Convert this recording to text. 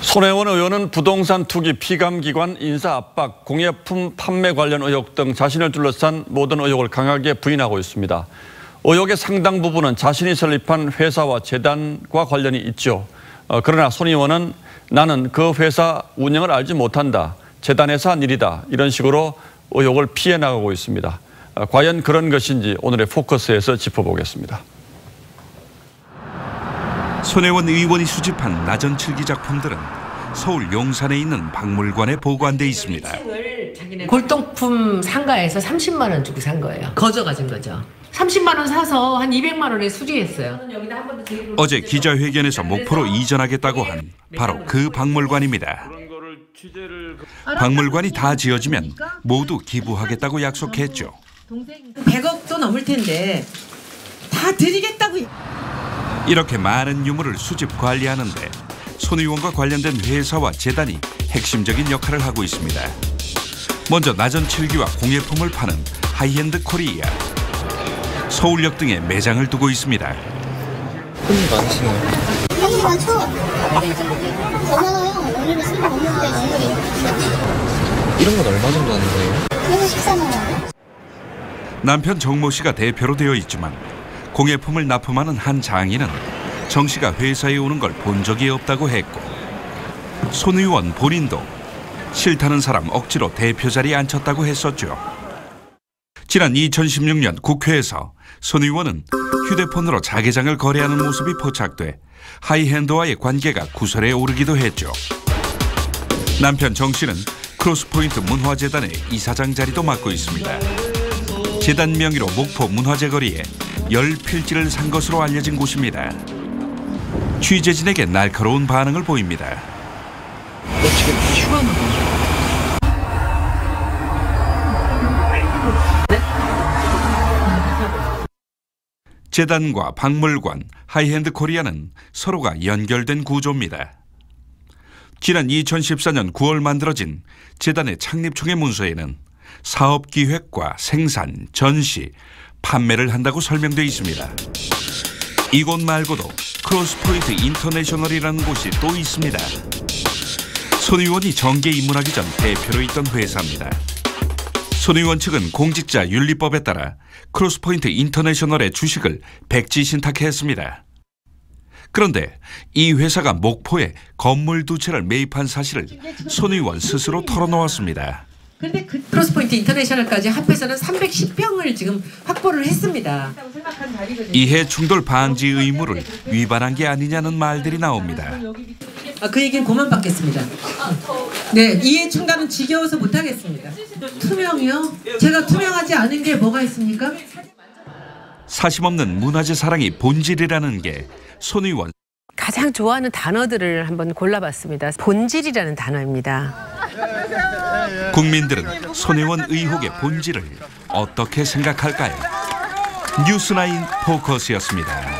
손혜원 의원은 부동산 투기, 피감기관 인사 압박, 공예품 판매 관련 의혹 등 자신을 둘러싼 모든 의혹을 강하게 부인하고 있습니다. 의혹의 상당 부분은 자신이 설립한 회사와 재단과 관련이 있죠. 어, 그러나 손 의원은 나는 그 회사 운영을 알지 못한다. 재단에서 한 일이다. 이런 식으로 의혹을 피해 나가고 있습니다. 어, 과연 그런 것인지 오늘의 포커스에서 짚어보겠습니다. 손혜원 의원이 수집한 나전칠기 작품들은 서울 용산에 있는 박물관에 보관돼 있습니다. 골동품 상가에서 30만 원 주고 산 거예요. 거저 가진 거죠. 30만 원 사서 한 200만 원에 수리했어요. 어제 기자회견에서 목포로 이전하겠다고 한 바로 그 박물관입니다. 박물관이 다 지어지면 모두 기부하겠다고 약속했죠. 100억도 넘을 텐데 다 드리겠다고 이렇게 많은 유물을 수집 관리하는데 손 의원과 관련된 회사와 재단이 핵심적인 역할을 하고 있습니다. 먼저 나전 칠기와 공예품을 파는 하이엔드 코리아. 서울역 등에 매장을 두고 있습니다. 손이 많으시나요? 손이 많죠? 이런 건 얼마 정도 하는 거예요? 그래서 14만 원. 남편 정모 씨가 대표로 되어 있지만 공예품을 납품하는 한 장인은 정 씨가 회사에 오는 걸 본 적이 없다고 했고 손 의원 본인도 싫다는 사람 억지로 대표 자리에 앉혔다고 했었죠. 지난 2016년 국회에서 손 의원은 휴대폰으로 자개장을 거래하는 모습이 포착돼 하이핸드와의 관계가 구설에 오르기도 했죠. 남편 정 씨는 크로스포인트 문화재단의 이사장 자리도 맡고 있습니다. 재단 명의로 목포 문화재 거리에 열 필지를 산 것으로 알려진 곳입니다. 취재진에게 날카로운 반응을 보입니다. 너 지금 휴가는 거야? 재단과 박물관, 하이핸드 코리아는 서로가 연결된 구조입니다. 지난 2014년 9월 만들어진 재단의 창립총회 문서에는 사업 기획과 생산, 전시, 판매를 한다고 설명되어 있습니다. 이곳 말고도 크로스포인트 인터내셔널이라는 곳이 또 있습니다. 손 의원이 정계 입문하기 전 대표로 있던 회사입니다. 손 의원 측은 공직자 윤리법에 따라 크로스포인트 인터내셔널의 주식을 백지 신탁했습니다. 그런데 이 회사가 목포에 건물 두 채를 매입한 사실을 손 의원 스스로 털어놓았습니다. 근데 그 크로스포인트 인터내셔널까지 합해서는 310평을 지금 확보를 했습니다. 이해 충돌 방지 의무를 위반한 게 아니냐는 말들이 나옵니다. 아, 그 얘기는 그만 받겠습니다. 네, 이해 충돌은 지겨워서 못 하겠습니다. 투명이요? 제가 투명하지 않은 게 뭐가 있습니까? 사심 없는 문화재 사랑이 본질이라는 게 손 의원 가장 좋아하는 단어들을 한번 골라봤습니다. 본질이라는 단어입니다. 국민들은 손 의원 의혹의 본질을 어떻게 생각할까요? 뉴스나인 포커스였습니다.